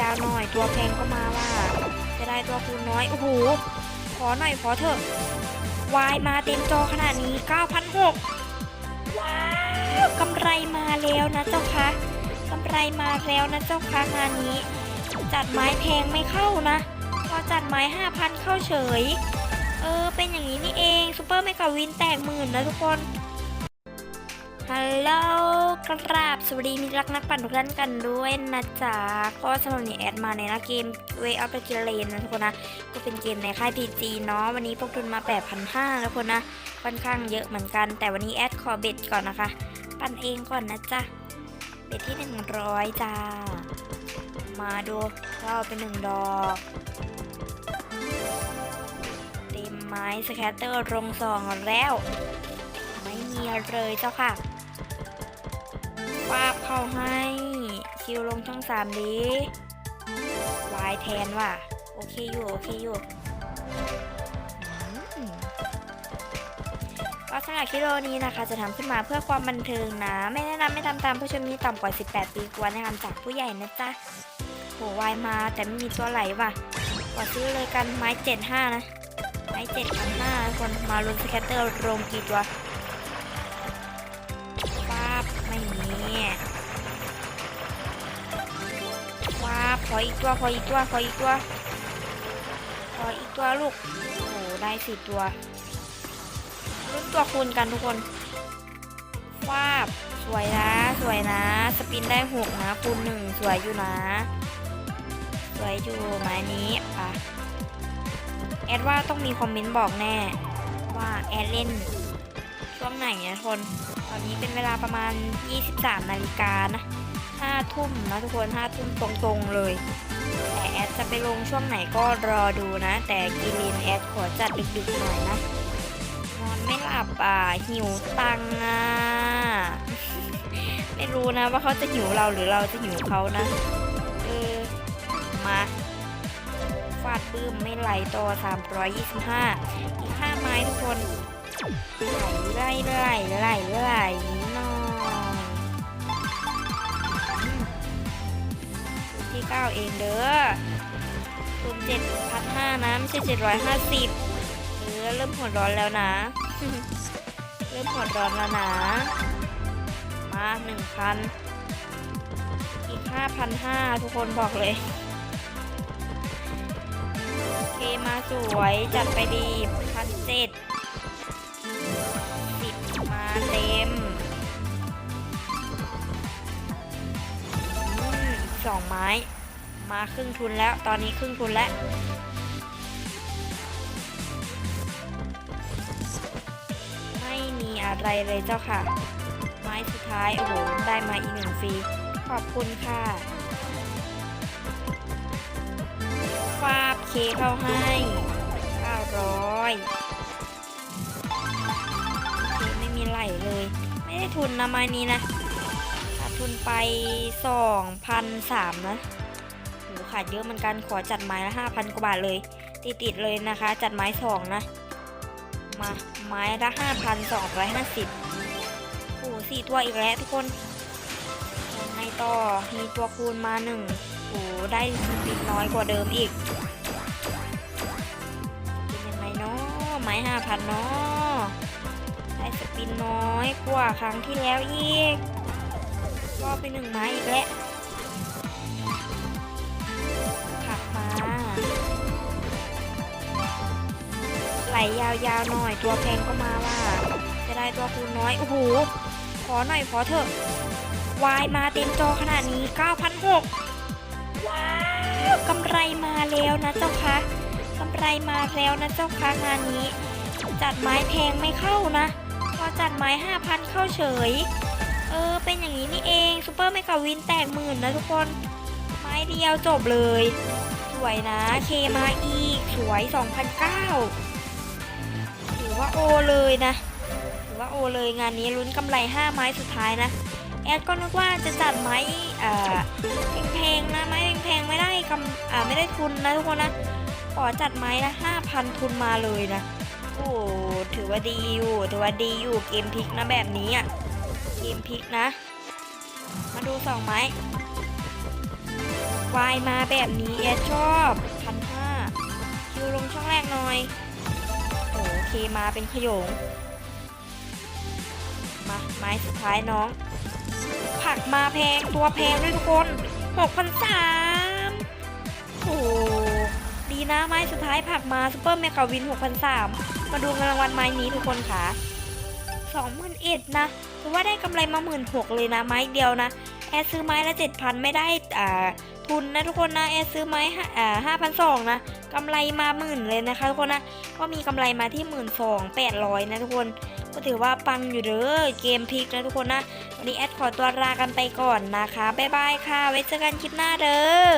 ยาวๆหน่อย ตัวแพงก็มาว่า จะได้ตัวคูณน้อย โอ้โห ขอหน่อยขอเถอะ วายมาเต็มจอขนาดนี้ 9,600 ว้าวกำไรมาแล้วนะเจ้าคะกำไรมาแล้วนะเจ้าคะงานนี้ จัดไม้แพงไม่เข้านะ พอจัดไม้ 5,000 เข้าเฉย เออ เป็นอย่างนี้นี่เองซูเปอร์เมกาวินแตกหมื่นนะทุกคน ฮัลโหลกราบสวัสดีมิรักนักปั่นทุกท่านกันด้วยนะจ๊ะ ก็สำหรับนี้แอดมาในนะเกม Way of the g r a n นะทุกคนนะ ก็เป็นเกมในค่าย PG เนาะ วันนี้พกทุนมา 8,500แล้วคนนะ ค่อนข้างเยอะเหมือนกัน แต่วันนี้แอดขอเบ็ดก่อนนะคะ ปั่นเองก่อนนะจ๊ะ เบ็ดที่ 100 จ้า มาดูก็เอาเป็นหนึ่งดอกเต็มไม้สแคตเตอร์ลงสองแล้ว ไม่มีเลยเจ้าค่ะ วาบเข้าให้ คิวลงช่องสามดีวายแทนว่ะ โอเคอยู่ โอเคอยู่ก็สำหรับคลิปโอนี้นะคะ จะทำขึ้นมาเพื่อความบันเทิงนะ ไม่แนะนำไม่ทำตามผู้ชมที่ต่ำกว่า 18 ปีควรแนะนำจากผู้ใหญ่นะจ๊ะโหวายมาแต่ไม่มีตัวไหลว่ะกว่าซื้อเลยกันไม้75นะไม้7,500คนมาลุ้นสแคตเตอร์รวมกี่ตัว บไม่มีว้าขออีกตัวขออีกตัวขออีกตัวขออีกตัวลูกโอ้โหได้สี่ตัวลุ้นตัวคูณกันทุกคนว้าบสวยนะ สวยนะ สปินได้หกนะคูณหนึ่งสวยอยู่นะ สวยอยู่ไม้นี้อะแอดว่าต้องมีคอมเมนต์บอกแน่ ว่าแอดเล่นช่วงไหนนะทุกคน อนนี้เป็นเวลาประมาณ 23 นาฬิกานะ5ทุ่มนะทุกคน5ทุ่มตรงๆเลย แต่แอดจะไปลงช่วงไหนก็รอดูนะ แต่กิลินแอดขอจัดดึกๆหน่อยนะ นอนไม่หลับอะ หิวตังอะ ไม่รู้นะว่าเขาจะหิวเราหรือเราจะหิวเขานะ เออ มาฟาดปื้มไม่ไหลต่อ 325 อีก5ไม้ทุกคน ไหลไหลไหลไหลไหลน่อยอืมสูตรที่9เองเด้อคูณ7,500นห้านะไม่ใช่750เออเริ่มหัวร้อนแล้วนะ เริ่มหัวร้อนแล้วนะ มา1,000อีก5,500ทุกคนบอกเลยโอเคมาสวยจัดไปดีพันเจ็ด 12 ไม้ มาครึ่งทุนแล้ว ตอนนี้ครึ่งทุนแล้ว ไม่มีอะไรเลยเจ้าค่ะ ไม้สุดท้าย โอ้โห ได้มาอีกหนึ่งฟรี ขอบคุณค่ะฟาบเคเข้าให้900ไม่มีไหลเลย ไม่ได้ทุนนะไม้นี้นะ ทุนไป 2,003นะโหขาดเยอะเหมือนกันขอจัดไม้ละ 5,000 กว่าบาทเลย ติดติดๆเลยนะคะ จัดไม้สองนะ มาไม้ละ 5,250โอ้โหสี่ตัวอีกแล้วทุกคนยังไงต่อ มีตัวคูณมาหนึ่งโอ้โหได้สปินน้อยกว่าเดิมอีก เป็นยังไงเนาะไม้ห้าพันเนาะได้สปินน้อยกว่าครั้งที่แล้วอีก ไปหนึ่งไม้อีกแล้วขับมา ไหลยาวๆหน่อยตัวแพงก็มาว่า จะได้ตัวคูณน้อย โอ้โห ขอหน่อยขอเถอะ วายมาเต็มจอขนาดนี้ 9,600 ว้าวกำไรมาแล้วนะเจ้าคะกำไรมาแล้วนะเจ้าคะงานนี้ จัดไม้แพงไม่เข้านะ พอจัดไม้ 5,000 เข้าเฉย เออ เป็นอย่างนี้นี่เองซูเปอร์เมกาวินแตกหมื่นนะทุกคน ไม้เดียวจบเลย สวยนะ เคมาอีก สวย 2,009ถือว่าโอเลยนะ ถือว่าโอเลยงานนี้ลุ้นกำไร 5 ไม้สุดท้ายนะ แอดก็นึกว่าจะจัดไม้แพงๆนะ ไม้แพงๆไม่ได้กำไม่ได้ทุนนะทุกคนนะ ขอจัดไม้ละ5,000 ทุนมาเลยนะ โอ้ถือว่าดีอยู่ ถือว่าดีอยู่ เกมพลิกนะแบบนี้อะ เกมพลิกนะ มาดูสองไม้วายมาแบบนี้แอดชอบพันห้าคิวลงช่องแรกหน่อยโอเคมาเป็นขยง มาไม้สุดท้ายน้อง ผักมาแพงตัวแพงด้วยทุกคนหกพันสามโอ้ดีนะไม้สุดท้ายผักมาซูเปอร์เมกาวินหกพันสามมาดูเงินรางวัลไม้นี้ทุกคนค่ะ สองหมื่นเอ็ดนะถือว่าได้กำไรมาหมื่นหกเลยนะไม้เดียวนะ แอร์ซื้อไม้ละเจ็ดพันไม่ได้อ่าทุนนะทุกคนนะแอร์ซื้อไม้ห้าอ่าห้าพันสองนะกำไรมาหมื่นเลยนะคะทุกคนนะ ก็มีกำไรมาที่หมื่นสองแปดร้อยนะทุกคน ก็ถือว่าปังอยู่เด้อเกมพลิกนะทุกคนนะ วันนี้แอดขอตัวลากันไปก่อนนะคะ บ๊ายบายค่ะ ไว้เจอกันคลิปหน้าเด้อ